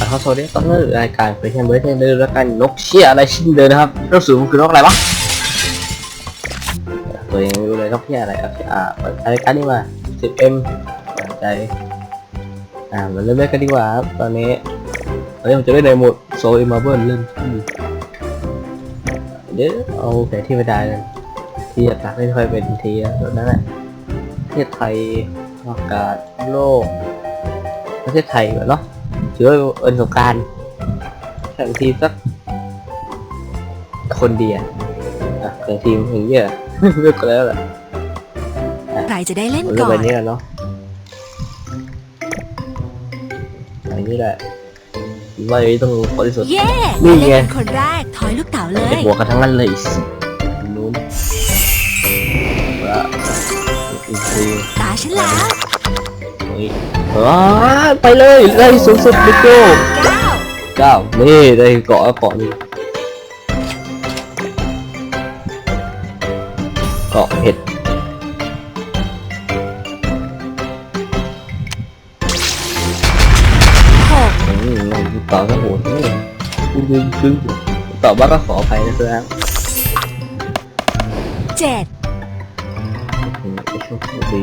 ขอเข้าโซนนี้ต้องเริ่มรายการเฟชั่นเบอร์เทนเดอร์แล้วกันนกเชี่ยอะไรชิ้นเดินนะครับเรื่องสูงคือนกอะไรวะตัวเองไม่รู้เลยนกเชี่ยอะไรอ่าเปิดรายการนี้มา 10m สนใจอ่ามาเริ่มเล่นกันดีกว่าครับตอนนี้ตอนนี้ผมจะเล่นในโหมดโซลมาเบิลเล่นเดี๋ยวเอาแผนที่ไปได้กันที่อยากเล่ค่อยเป็นทีอะแบบนั้นแหละประเทศไทยอากาศโลกประเทศไทยก่อเนาะ ถือว่าเอินสงกรารแข่งทีมสักคนเดียวอะแข่งทีมอย่างเงี้ยเลือกกันแล้วแหละใครจะได้เล่นผมเลือกก่อไปนนี้กันเนาะอันนี้แหละว่าอย่างนี้ต้องขอที่สุดเย้นี่ไงเล่นเป็นคนแรกถอยลูกเต๋าเลเด็กยหัวกันทั้งนั้นเลยสินู้นว่าอีกทีตาฉันแล้วเฮ้ยอ้าไปเลยได้สูงสุดบิ๊กโก้เก้าเก้านี่ได้เกาะเกาะนี่เกาะเห็ดหกอืมต่อก็โหดนี่ดึงดึงดึงต่อบ้าก็ขออภัยนะครับเจ็ดอืมไอ้ช่วงดี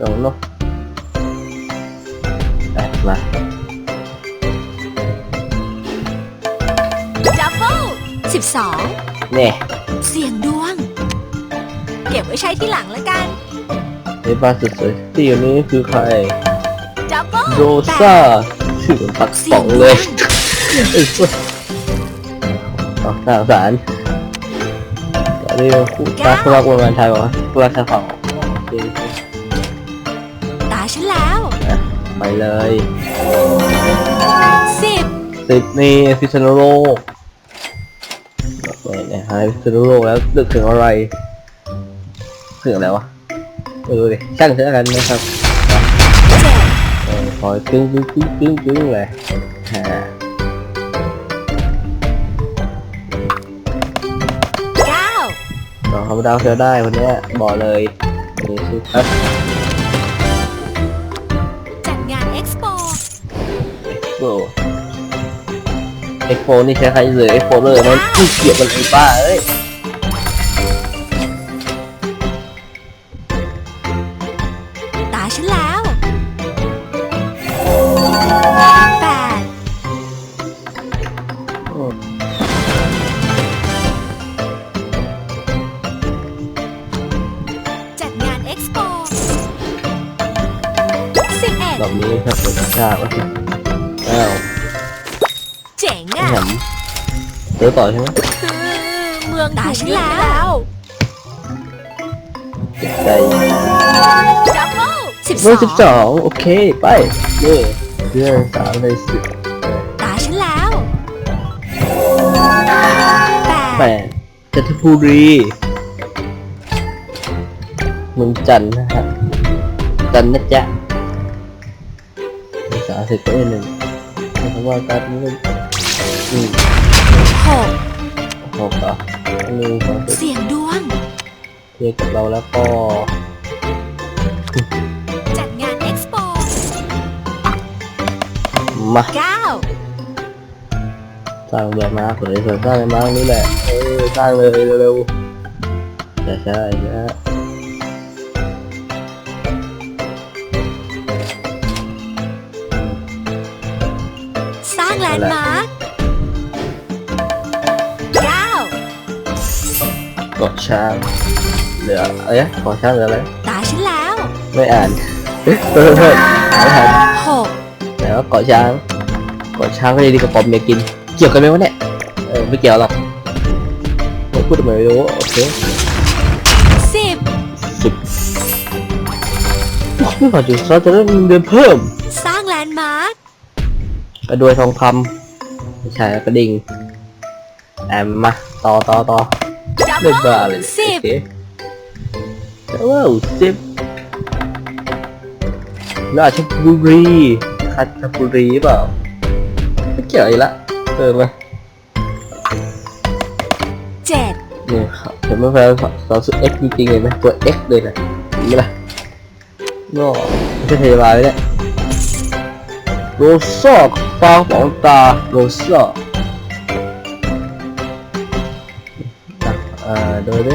จงเนาะ แปดมาดับเบิลสิบสองเนี่ยเสียงดวง เก็บไว้ใช้ที่หลังแล้วกันไอ้บ้านสุดสวยที่อยู่นี้คือใครดับเบิลโรซ่าชื่อเหมือนปักป่องเลยไอ้สัสอ๋อน่าสงสารอันนี้คู่ตาคู่รักวงการไทยบอกว่าคู่รักชาวฝั่งโอเค ไปเลยสิบสิบนี่พิษณุโลกเนี่ยเนี่ยหายพิษณุโลกแล้วนึกถึงอะไรถึงอะไรวะไม่รู้ดิช่างเถอะกันนะครับเจ็ดเออคอยกึ้งกึ้งกึ้งกึ้งกึ้งเลยฮะเก้าน้องเขาดาวเซลได้คนเนี้ยบอกเลยนี่คือครับ โอ้เอ็กโฟนี่ใช้ใครเลยเอ็กโฟเลยมันขี้เกียจมันไอ้บ้าเอ้ยตาฉันแล้วแปดอืมจัดงานเอ็กซ์โปสิบเอ็ดรอบนี้ครับเป็นชาติว่า อ้าวเจ๋งไม่อะหำเดี๋ยวต่อใช่ไหมเมืองตาฉันแล้วเจ็บใจดับเบิลสิบเบอร์สสิอบงสองโอเค ไปเย่เรื่องสามเลยสิบตาฉันแล้วแปแปดดจันทบุรีเมืองจันทร์นะฮะจันทร์นะจ๊ะภาษาสิบก็ได้หนึ่ง คำว่าการนี้ก็อืมหกหกเหรอหนึ่งสองสิบเสียงดวงเทียบกับเราแล้วก็จัดงานเอ็กซ์โปมาเก้าสร้างแบบมาเผยส่วนสร้างแบบมาตรงนี้แหละเออสร้างเลยเร็วๆใช่ใช่นะ นด์มาร์คเก้าเกาะช้างเหลืออะไรนะเกาะช้างเหลืออะไรตาฉันแล้วไม่อ่านเฮ้ยเฮ้ยเฮ้ยไม่ทันหกแต่ว่าเกาะช้างเกาะช้างก็ดีดีกับปอมเมียกิน เกี่ยวกันไหมวะเนี่ยเออไม่เกี่ยวหรอกไม่พูดทำไมไม่รู้โอเคสิบสิบไม่ขอจุดเราจะได้เงินเดือนเพิ่ม กระดวยทองคำไม่ใช่กระดิ่งแอมมาต่อต่อต่อดับเล่นเบิบ้าลเลยสิบโอเคว้าวสิบราชบุรีคัชบุรีเปล่าไม่เกี่ยวอีกละเออมาเจ็ดเนี่ยครับเห็นไหมแฟนสาวสุด X จริงๆเลยไหมตัว X เลยนะเห็นไหมล่ะก็ไม่ใช่พยาบาลเลยเนี่ย โรซ่าปลาของตาโรซ่าอะอ่าดูดิ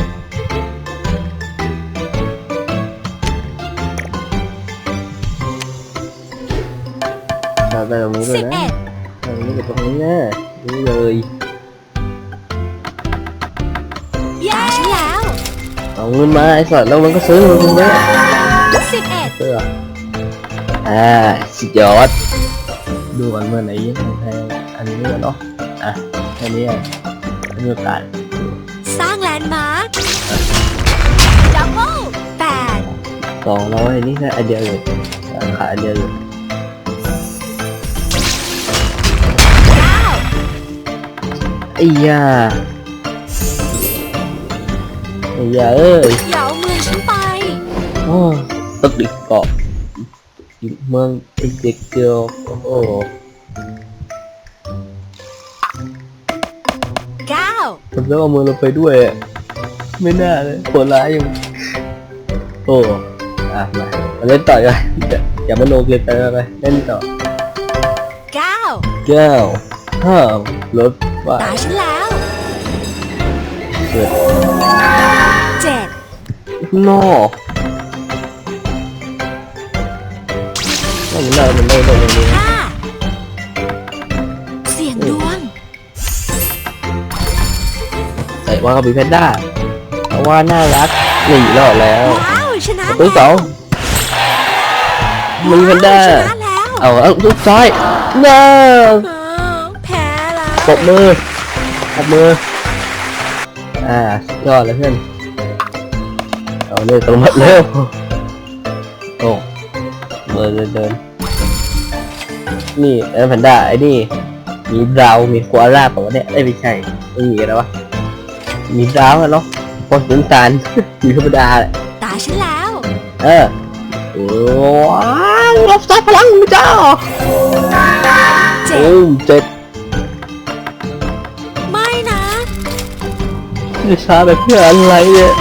อ่าไปตรงนี้ด้วสิยบนะเอ็ ดตรงนี้กับตรงนี้นะนี่เลยตาฉันแล้วเอาเงินมาไอ้สัตว์แล้วมันก็ซื้อมันตรงนี้สิบเอ็ดเสื้ออ่าสุดยอดดูอันเมื่อไหร่ยังแพงอันนี้เนาะอะแค่นี้อะไม่มีโอกาสสร้างแลนด์มาร์คดับเบิลแปดสองร้อยนี่แค่อันเดียวเลยราคาอันเดียวอยู่เก้าไอ้ยาไอ้ยาเอ้ยอย่าเอามือฉันไปโอ้ตึกดิเกาะ เมืองไอ้เด็กเกียวโอ้โหเก้าผมต้องเอามือลงไปด้วยอะไม่น่าเลยโหดร้ายยังโอ้อะมามาเล่นต่อกันอย่าอย่ามาโลเกินไปไปเล่นต่อเก้าแก้วห้ารถว่าตาฉันแล้วเกิดเจ็ดนอก มันได้มันได้ได้มันได้ห้าเสียงดวงแต่ว่ากับบีแพนด้าเพราะว่าน่ารักหนีรอดแล้วว้าวชนะตัวที่สองมีแพนด้าชนะแล้วเอาเอาลูกซ้ายน้าเออแพ้แล้วปรบมือปรบมืออ่าสุดยอดเลยเพื่อนเอาเลยตรงมาเร็วโอ้เดินเดินเดิ นนี่แอนแพนด้าไอ้นี่มีดราวมีกัวร่าตัวเนี่ยไอ้ยไม่ใช่ไม่มีอะไรวะมีดราวอะเนาะพอถึงตาลมีธรรมดาแหละตาฉันแล้ว เออว้าวรับทรัพย์พลังพระเจ้าเจ็โอ้ดเจ็ดไม่นะจะช้าไปเพื่ออะไรเนี่ย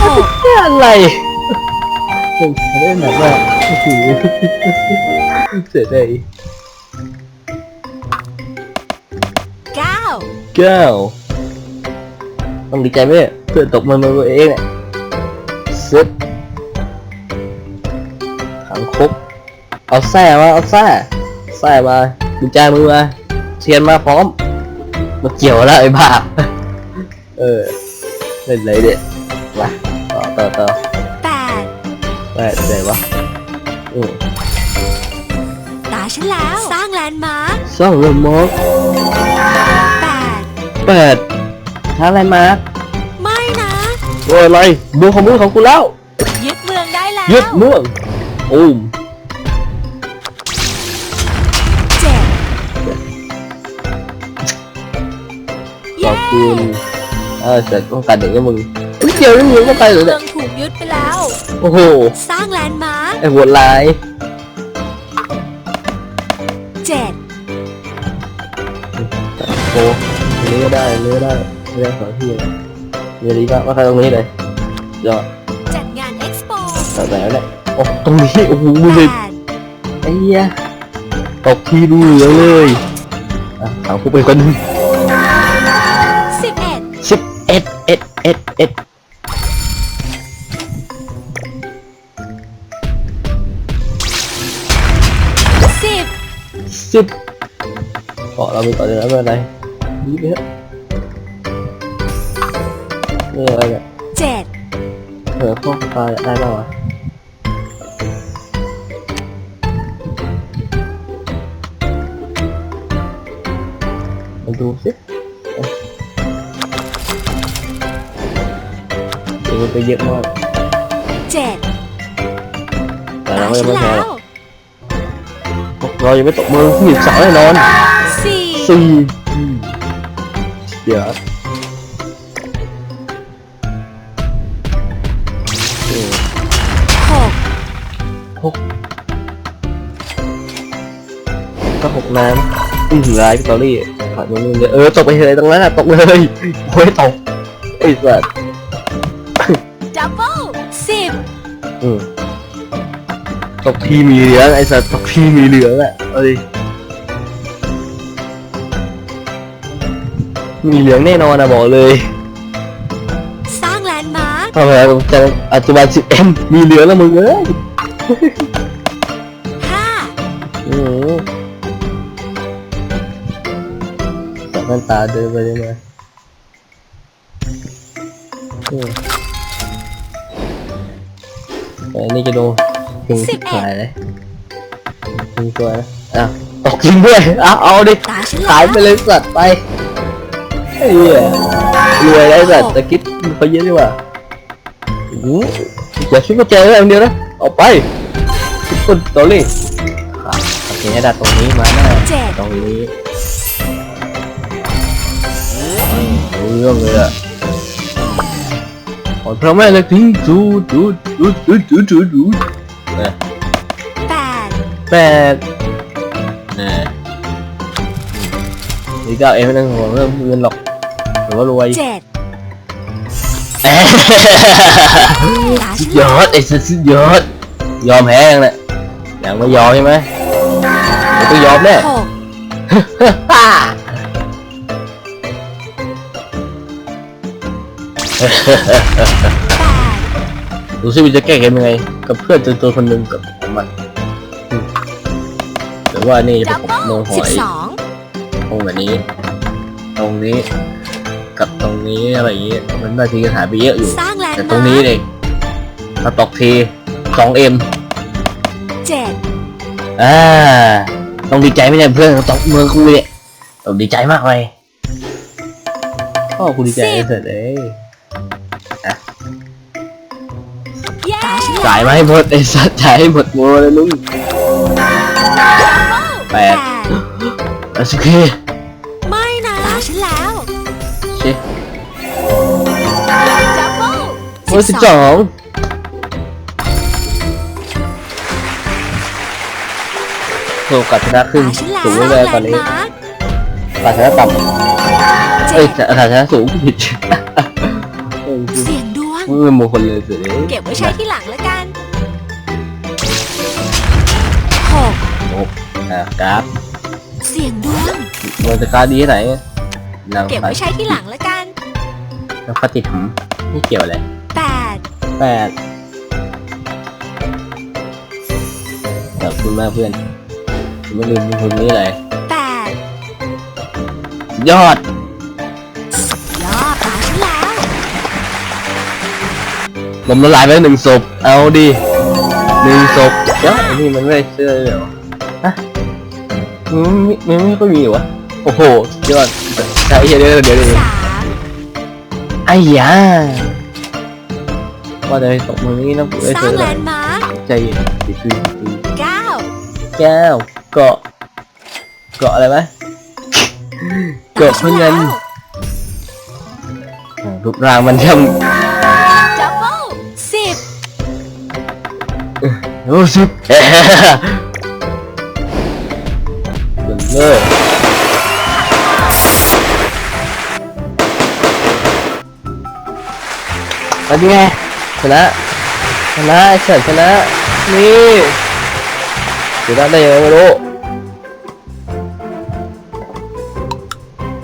หกเพื่ออะไร ผมเล่นแบบว่าโอ้โหเสียดายเก้าแก้วต้องดีใจไหมเนี่ยเพื่อนตกมันมาตัวเองเนี่ยเซ็ตขังคกเอาแส้มาเอาแส้แส้มาดีใจมือมาเทียนมาพร้อมมาเกี่ยวแล้วไอ้บ้าเออเล่นอะไรเนี่ยมาต่อต่อต่อแปด แม่ไหนวะอืมตาฉันแล้ว สร้างแลนด์มาร์คสร้างเรื่องมอกแปดแปดท้าอะไรมาไม่นะ โอ้ยอะไรมือของมือของกูแล้ว ยึดเมืองได้แล้วยึดเมืองอุ้มเจ็ดขอบคุณเออเสร็จต้องการเด็กกับมึงไม่เกี่ยวนี่มึงก็ไปเลยเมืเนี่อยง ถูกยึดไปแล้ว โอ้โห สร้างแลนด์มาร์คไอ้หัวลายเจ็ดโอ้อันนี้ก็ได้อันนี้ก็ได้ไม่ได้สองที่เลยมีอะไรก็ว่าใครตรงนี้เลยยอดจัดงานเอ็กซ์โปแต่ไหนแล้วเนี่ยโอ้ตรงนี้โอ้โหดูแปดิดไอ้เหี้ยตกที่ดูเหลืองเลยอะถามกูเป็นคนหนึ่งสิบเอ็ดสิบเอ็ดเอ็ดเอ็ดเอ็ด สิบเกาะเราไปก่อนเลยนะไม่เป็นไรดีไปเถอะ นี่อะไรเนี่ยเจ็ดเผื่อพวกปลาอยากได้บ้างวะมาดูสิเอ้ ต่ตาเราก็ยัฉังนไม่พอแล้หรอกวพวกเรายังไม่ตกมือที่สาวแน่นอนสี่สี่อืมเดี๋ยวเออหกหกก็หกน้ำอือหือร้ายพี่ตอรี่ผ่านมือนึงเลยเออตกไปเลยตรงนั้นอะตกเลยโอ้ยตกไอ้สัสดับเบิลสิบอืมตกที่มีเหลืองไอ้สัสตกที่มีเหลืองอะเอเอาดิมีเหลืองแน่นอนนะบอกเลยสร้างแลนด์มาร์คทำไมจะปัจจุบัน 10M มีเหลืองแล้วมึงเอ้ยห้าอืมจับแว่นตาเดินไปได้ไหมอืมแต่อันนี่จะโดน ถึงที่ขายเลยถึงตัวนะอะตกจริงด้วยอะเอาดิตาฉันขายแล้วไปเลยสัตว์ไปไอ้เหี้ยรวยได้สัตว์แต่คิดไปเยอะดีกว่าอืมอย่าคิดว่าแจไว้อันเดียวนะเอาไปทุกคนตัวเลยครับโอเคให้ดัดตรงนี้มาหน้าเจ็ด ตรงนี้อืมรู้เรื่องเลยอะขอพระแม่เลยทิ้งจูดูดูดูดูดูดูเออแปด แปดเออนี่ก็เอ็มไม่ต้องห่วงเรื่องเงินหรอกหรือว่ารวยเจ็ดเอ๊ะตาสุฉัดนยอดไอ้สุดสุดยอด ยอมแพ้ยังเนี่ยยังไม่ยอมใช่ไหมเดี๋ยวต้องยอมแน่หกแปดดูซิว่าจะแก้เกมยังไง กับเพื่อนตัวตัวคนหนึ่งกับของมันอืมห รือว่านี่จะดับเป็นเบิลเมืองหสิอบยสองตรงแบบนี้ ตรงนี้ กับตรงนี้อะไรอย่างเงี้ยมันน่าจะหายไปเยอะอยู่ สร้างแลนแต่ด์ตรมางนี้ร์คเองถ้าตกทีสองเอ็มเจ็ดอ่าต้องดีใจไม่ใช่เพื่อนตกเมืองกูเนี่ยต้องดีใจมากเลยพ่อกูดีใจเสร็จเลยเย้ตาฉันแล้วจ่ายมาให้หมดไอ้สัตว์จ่ายให้หมดโมเลยลุง แปแปดดโอเคไม่นะตาฉันแล้วเช็คดับเบิลโอ้ยสิบสองโลกัดชนะขึ้นตาฉันแล้วสูงเลยตอนนี้แลด์มาร์คกัดชนะต่ำเจ็เอ้ยดกัดชนะสูงผิดเออเสียงดวงมึงเป็นมงคลเลยสิเก็บไว้ใช้ที่หลังแล้วกัน อ่ากราฟเสียงดวงมันจะการดดีที่ไหนนางเก็บฟ้าไว้ใช้ที่หลังแล้วกันนางฟ้าติดหมไม่เกี่ยวอะไรแปดแปดขอบคุณมากเพื่อนไม่ลืมคนนี้เลยแปดสุดยอด ยอดตาฉันแล้วลมละลายไปแล้วหนึ่งศพเอาดิหนึ่งศพเดี๋ยวไอ้นี่มันไม่ได้เชื่อเลยเหรอฮะ มันไม่มันไม่ค่อยมีเหรอวะ โอ้โหสุดยอดใช่เดี๋ยวเดี๋ยวเดี๋ยวเดี๋ยวสามไอ้ยาว่าแต่ตกมือนี้นะกูได้สเจร้างอแลแล้วนด์มาร์คใจเย็นดีคือดีเก้าแก้วเกาะ เกาะอะไรไหมเกาะเพราะเงินอ่ารูปร่างมันย่ำดับเบิลสิบโอ้สิบ เฮ้เลยเป็นไงชนะชนะไอ้เฉินชนะ นี่ชนะได้ยังไงไม่รู้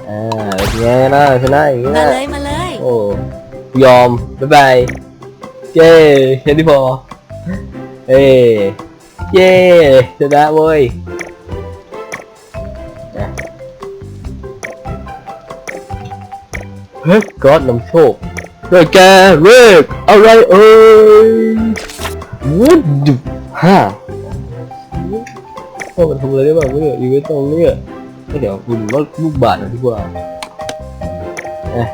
อ่าเป็นไงนะชนะอย่างเงี้มายเลยมาเลยโอ้ยอม บ๊ายบายเย้แค่นี้พอเอ้เย้ชนะเว้ย เฮ้ยก็อดนำโชคด้วยแกเรกอะไรเอ่ยวุ้ดดุฮ่าพวกมันทำอะไรได้บ้างเนี่ยอยู่ไว้ตรงเนี้ยเดี๋ยวคุณว่าลูกบาทหน่อยดีกว่าเอ๊ะ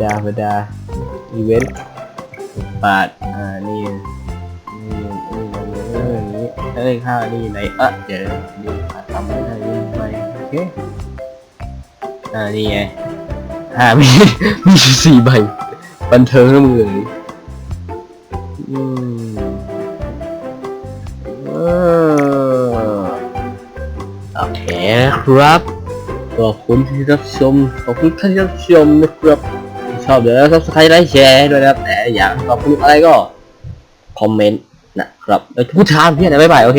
ดาบดาอีเวนต์ปาดอ่านี่นี่นี่นี่อย่างนี้เอ้ยข้าวนี่ไหนอะเดี๋ยวนี่ทำไม่ได้นี่ไปโอเคอ่านี่ไง อ่ามีมีสี่ใบ บันเทิงนะมึงเลยอืมเออโอเคครับขอบคุณที่รับชม ขอบคุณท่านที่รับชมนะครับ ชอบเดี๋ยวซับสไครต์ไลค์แชร์ด้วยนะครับ แต่อยากขอบคุณอะไรก็ คอมเมนต์นะครับแล้วพูดทามพี่นะบ๊ายบาย โอเค